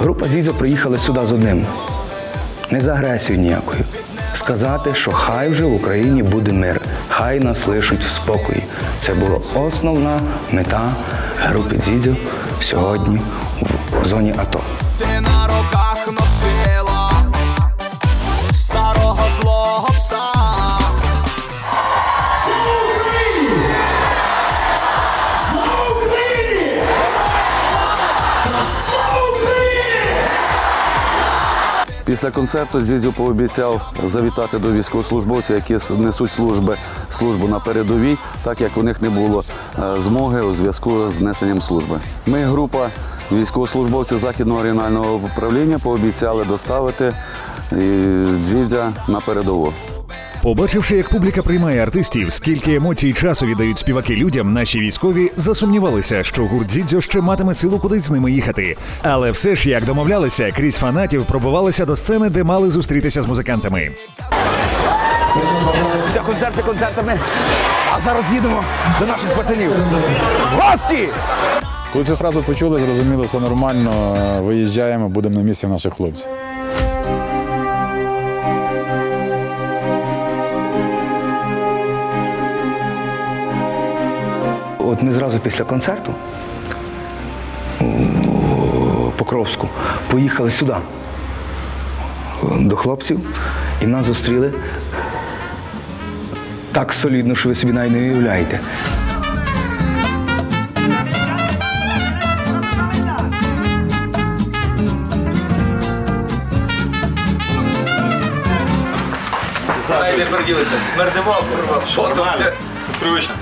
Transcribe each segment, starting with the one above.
Група Зізо приїхала сюди з одним. Не за агресію ніякою. Сказати, що хай вже в Україні буде мир, хай нас лишуть в спокої. Це була основна мета групи Дзідзю сьогодні в зоні АТО. Після концерту Зізю пообіцяв завітати до військовослужбовців, які несуть служби, службу на передовій, так як у них не було е, змоги у зв'язку з несенням служби. Ми, група військовослужбовців Західного регіонального управління, пообіцяли доставити е, Дзідзя на передову. Побачивши, як публіка приймає артистів, скільки емоцій і часу віддають співаки людям, наші військові засумнівалися, що гурт Дзідзьо ще матиме силу кудись з ними їхати. Але все ж, як домовлялися, крізь фанатів пробувалися до сцени, де мали зустрітися з музикантами. Все концерти концертами. А зараз їдемо до наших пацанів. Гості! Коли цю фразу почули, зрозуміло, все нормально. Виїжджаємо, будемо на місці наших хлопців. От ми зразу після концерту у Покровську поїхали сюди до хлопців і нас зустріли так солідно, що ви собі навіть не уявляєте. не приділися, смердимо? Привично.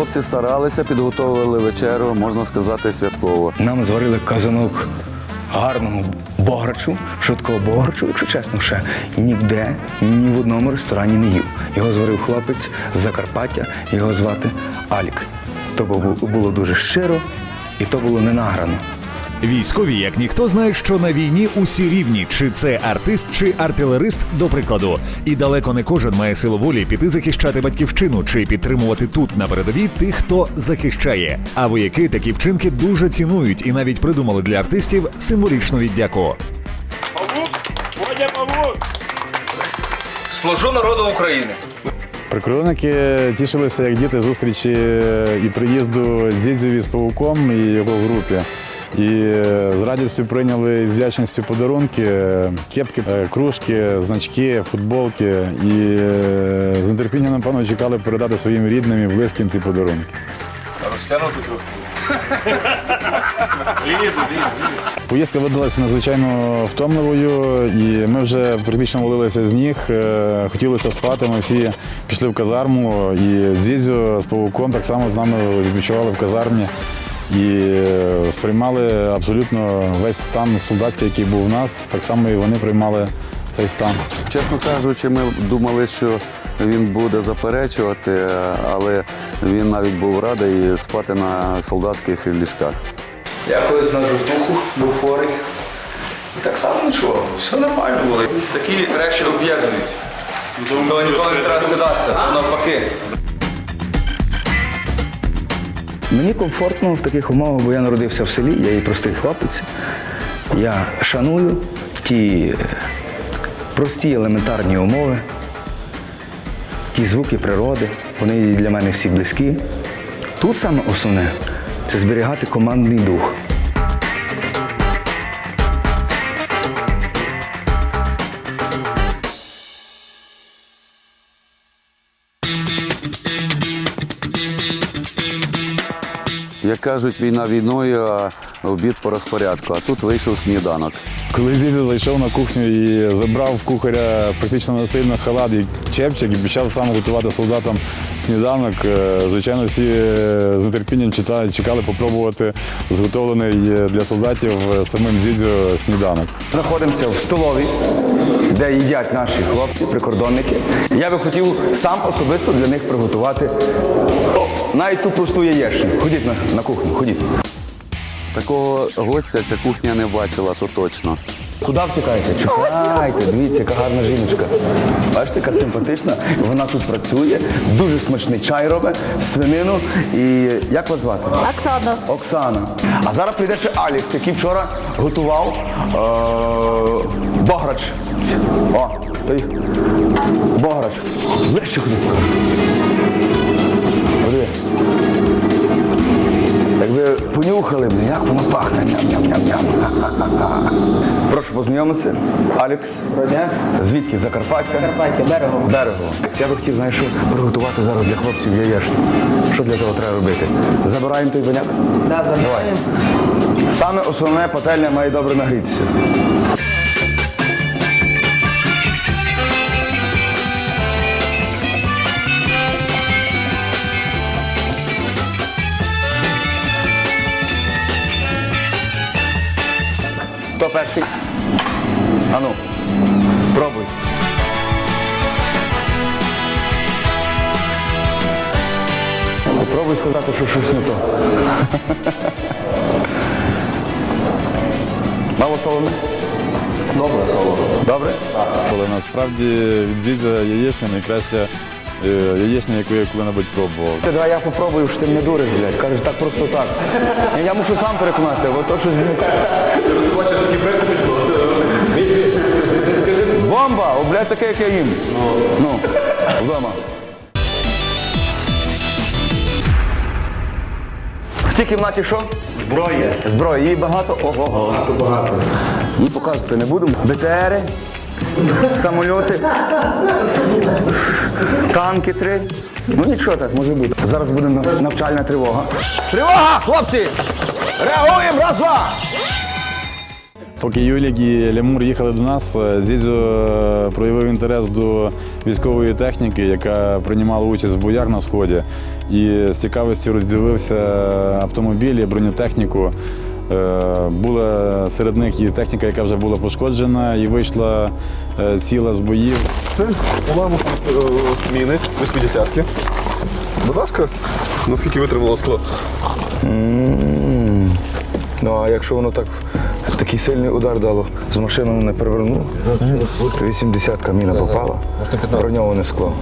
Хлопці старалися, підготовили вечерю, можна сказати, святково. Нам зварили казанок гарного бограчу, швидкого бограчу, якщо чесно, ще ніде, ні в одному ресторані не їв. Його зварив хлопець з Закарпаття, його звати Алік. То бу- було дуже щиро і то було не награно. Військові, як ніхто, знають, що на війні усі рівні, чи це артист, чи артилерист, до прикладу. І далеко не кожен має силу волі піти захищати батьківщину чи підтримувати тут на передовій тих, хто захищає. А вояки такі вчинки дуже цінують і навіть придумали для артистів символічну віддяку. Служу народу України. Прикордонники тішилися як діти зустрічі і приїзду Дзідзьові з павуком і його групі. І з радістю прийняли і з вдячністю подарунки, кепки, е, кружки, значки, футболки. І е, з нетерпінням, напевно, чекали передати своїм рідним і близьким ці подарунки. Поїздка видалася надзвичайно втомливою, і ми вже практично валилися з ніг. Е, Хотілося спати. Ми всі пішли в казарму, і Дзідзю з павуком так само з нами відпочивали в казармі. І е, сприймали абсолютно весь стан солдатський, який був у нас, так само і вони приймали цей стан. Чесно кажучи, ми думали, що він буде заперечувати, але він навіть був радий спати на солдатських ліжках. Я колись на жовтуху був хворий. І так само нічого, все нормально було. Такі речі об'єднують. Ніколи не треба стидатися, то навпаки. Мені комфортно в таких умовах, бо я народився в селі, я її простий хлопець. Я шаную ті е, прості елементарні умови, ті звуки природи, вони для мене всі близькі. Тут саме основне це зберігати командний дух. Як кажуть, війна війною, а обід по розпорядку. А тут вийшов сніданок. Коли Зізя зайшов на кухню і забрав в кухаря практично насильно халат і чепчик і почав сам готувати солдатам сніданок, е, звичайно, всі е, з нетерпінням чекали попробувати зготовлений е, для солдатів самим Зідзю сніданок. Знаходимося в столовій, де їдять наші хлопці, прикордонники. Я би хотів сам особисто для них приготувати навіть ту просту яєчню. Ходіть на, на кухню, ходіть. Такого гостя ця кухня не бачила, то точно. Куди втікаєте? Чекайте, дивіться, яка гарна жіночка. Бачите, яка симпатична. Вона тут працює, дуже смачний чай робить, свинину. І як вас звати? Оксана. Оксана. А зараз прийде ще Алікс, який вчора готував е- бограч. О, той бограч. Вище куди. Куди? Якби понюхали б, як воно пахне. Ням-ням-ням-ням. Прошу познайомитися. Алекс. Звідки? Закарпаття? Закарпаття, берегово. Берегово. Я би хотів, знаєш, що приготувати зараз для хлопців яєчню. Що для того треба робити? Забираємо той баняк? Да, забираємо. Саме основне пательня має добре нагрітися. Хто перший? Ану, пробуй. Попробуй сказати, що щось не то. Мало солоно? Добре солоно. Добре? Але насправді від Зідзя яєчня найкраща яєчня, яку я коли-небудь пробував. Ти давай я попробую, що ти мене дуриш, блядь. Кажеш, так просто так. Я, я мушу сам переконатися, бо то щось. Ти бачиш, які принципи Бомба! О, блядь, таке, як я їм. Ну, вдома. В цій кімнаті що? Зброя. Зброя. Її багато? Ого. Багато, багато. Її показувати не будемо. БТРи, самольоти, танки три. Ну нічого так може бути. Зараз буде навчальна тривога. Тривога, хлопці! Реагуємо, раз, два! Поки Юлік і Лемур їхали до нас, е, е, проявив інтерес до військової техніки, яка приймала участь в боях на сході. І з цікавістю роздивився автомобілі, бронетехніку. Е, Була серед них і техніка, яка вже була пошкоджена, і вийшла е, ціла з боїв. Це, по-моєму, е, міни 80-ки. Будь ласка, наскільки витримало скло? Ну а якщо воно так такий сильний удар дало, з машину не перевернуло, то 80 міна попала, броньоване скло.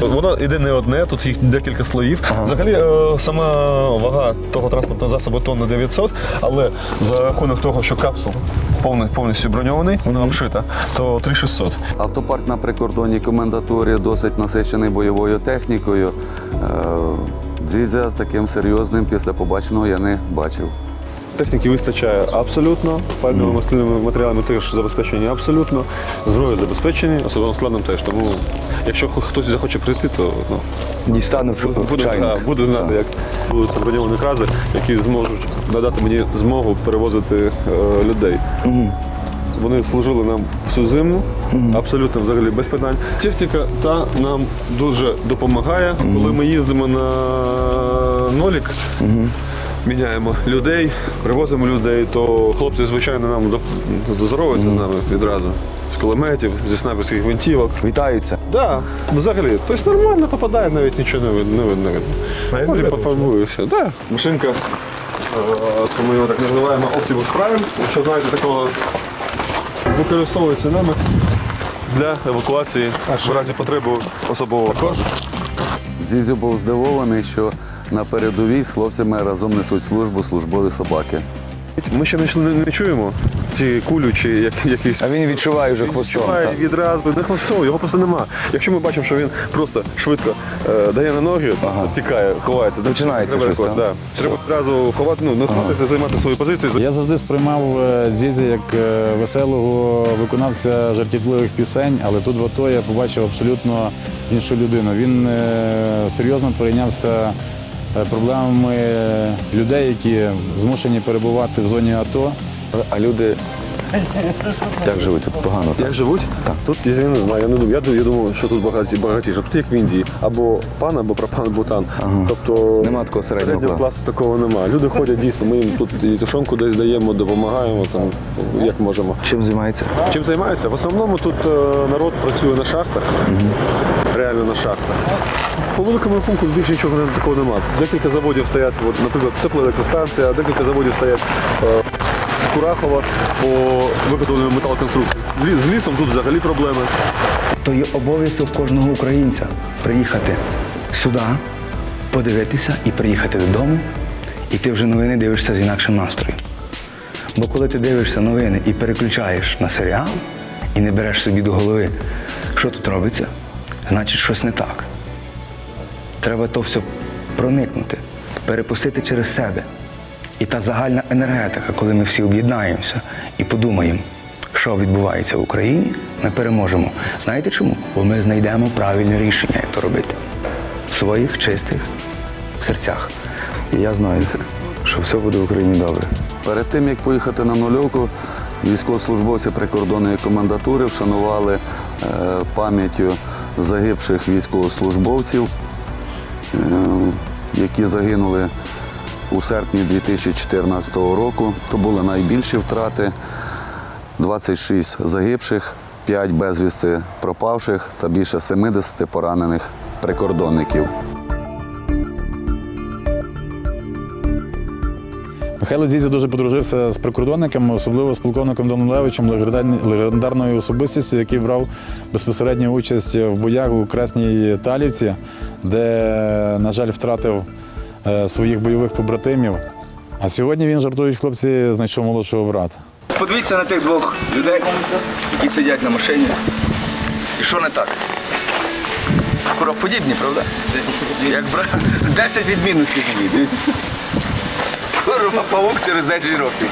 Воно йде не одне, тут їх декілька слоїв. Взагалі, е, сама вага того транспортного засобу тонна 900, але за рахунок того, що капсул повністю броньований, вона обшита, то 3600. Автопарк на прикордонній комендатурі досить насичений бойовою технікою. Е, Дзідзя таким серйозним після побаченого я не бачив. Техніки вистачає абсолютно, пальними масляними матеріалами теж забезпечені абсолютно, зброю забезпечені, особливо складним теж. Тому якщо хтось захоче прийти, то ну, Дістану буде, чайник. да, буде знати, як будуть броньовані крази, які зможуть надати мені змогу перевозити е, людей. Вони служили нам всю зиму, абсолютно взагалі без питань. Техніка та нам дуже допомагає, коли ми їздимо на нолік. Міняємо людей, привозимо людей, то хлопці, звичайно, нам здоровуються з нами відразу. З кулеметів, зі снайперських гвинтівок. Вітаються. Так, Да, взагалі. Тобто нормально попадає, навіть нічого не видно. Не видно. Може, пофарбує все. Да. Машинка, е, то ми його так називаємо Optimus Prime. Якщо знаєте такого, використовується нами для евакуації в разі потреби особового. Також Дзідзю був здивований, що на передовій з хлопцями разом несуть службу службові собаки. ми ще не, не, не чуємо ці кулю чи як, якісь. А він відчуває вже хвостом. Відчуває так? відразу, не хвостом, його просто нема. Якщо ми бачимо, що він просто швидко е, дає на ноги, тікає, ховається. Починається треба, щось, да. треба одразу ховати, ну, не ховатися, займати свою позицію. Я завжди сприймав е, Дзідзя як е, веселого виконавця жартівливих пісень, але тут в АТО я побачив абсолютно іншу людину. Він е, серйозно перейнявся е, проблемами людей, які змушені перебувати в зоні АТО. А люди Як живуть тут погано? Так? Як живуть? Так. Тут я не знаю, я не думаю. Я, ду- я думаю, що тут багаті, багатіше. Тут як в Індії, або пан, або пропан бутан. Тобто Нема такого середнього класу такого немає. Люди ходять дійсно. Ми їм тут і тушонку десь даємо, допомагаємо там, як можемо. Чим займається? Чим займаються? В основному тут е, народ працює на шахтах, реально на шахтах. По великому рахунку більше нічого не- такого немає. Декілька заводів стоять, от, наприклад, теплоелектростанція, декілька заводів стоять е, в Курахово по виготовленню металоконструкцій. З лісом тут взагалі проблеми. То є обов'язок кожного українця приїхати сюди, подивитися і приїхати додому, і ти вже новини дивишся з інакшим настроєм. Бо коли ти дивишся новини і переключаєш на серіал, і не береш собі до голови, що тут робиться, значить щось не так. Треба то все проникнути, перепустити через себе. І та загальна енергетика, коли ми всі об'єднаємося і подумаємо, що відбувається в Україні, ми переможемо. Знаєте чому? Бо ми знайдемо правильне рішення, як то робити в своїх чистих серцях. І я знаю, що все буде в Україні добре. Перед тим як поїхати на нульовку, військовослужбовці прикордонної комендатури вшанували е, пам'яттю загибших військовослужбовців, е, які загинули у серпні 2014 року. То були найбільші втрати. 26 загибших, 5 безвісти пропавших та більше 70 поранених прикордонників. Михайло Дзідзю дуже подружився з прикордонниками, особливо з полковником Данилевичем, легендарною особистістю, який брав безпосередню участь в боях у Красній Талівці, де, на жаль, втратив своїх бойових побратимів. А сьогодні він, жартують хлопці, знайшов молодшого брата. Подивіться на тих двох людей, які сидять на машині. І що не так? Куроподібні, правда? Як бра... 10 відмінностей тоді. Курва павук через 10 років.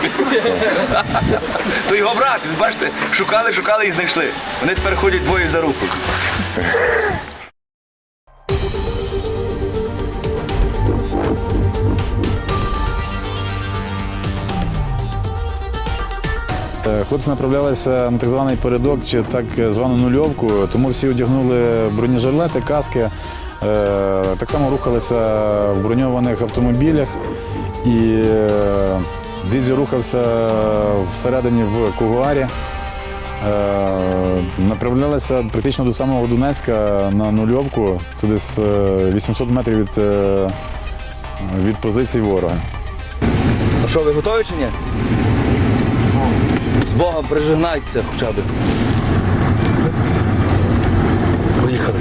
То його брат, бачите, шукали, шукали і знайшли. Вони тепер ходять двоє за руку. Хлопці направлялися на так званий передок чи так звану нульовку, тому всі одягнули бронежилети, каски, е, так само рухалися в броньованих автомобілях. І е, Дідзю рухався всередині в Кугуарі. Е, Направлялися практично до самого Донецька на нульовку. Це десь е, 800 метрів від, е, від позицій ворога. Ну що, ви готові чи ні? З Богом прижигнайтеся хоча б. Поїхали.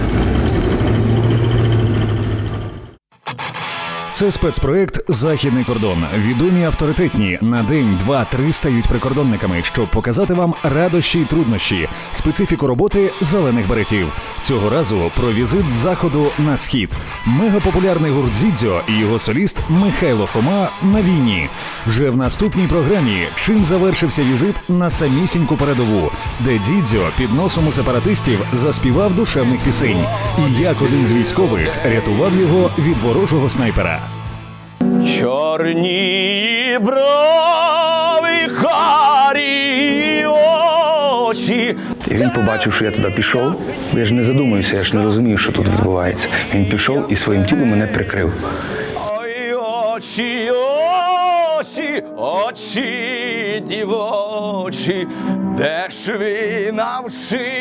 Це спецпроект Західний кордон. Відомі авторитетні на день, два, три стають прикордонниками, щоб показати вам радощі й труднощі, специфіку роботи зелених беретів. Цього разу про візит з заходу на схід. Мегапопулярний гурт Зідзьо і його соліст Михайло Хома на війні. Вже в наступній програмі чим завершився візит на самісіньку передову, де Дідзьо під носом у сепаратистів заспівав душевних пісень, і як один з військових рятував його від ворожого снайпера. Чорні брови, харі очі. І він побачив, що я туди пішов. бо Я ж не задумуюся, я ж не розумію, що тут відбувається. Він пішов і своїм тілом мене прикрив. Ой, очі, очі, очі дівочі, де ж ви навчились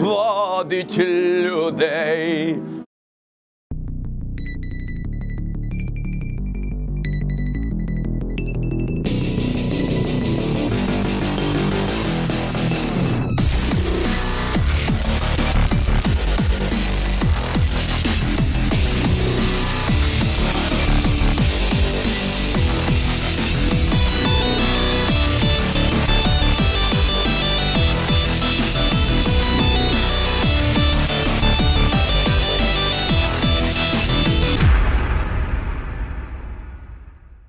водить людей?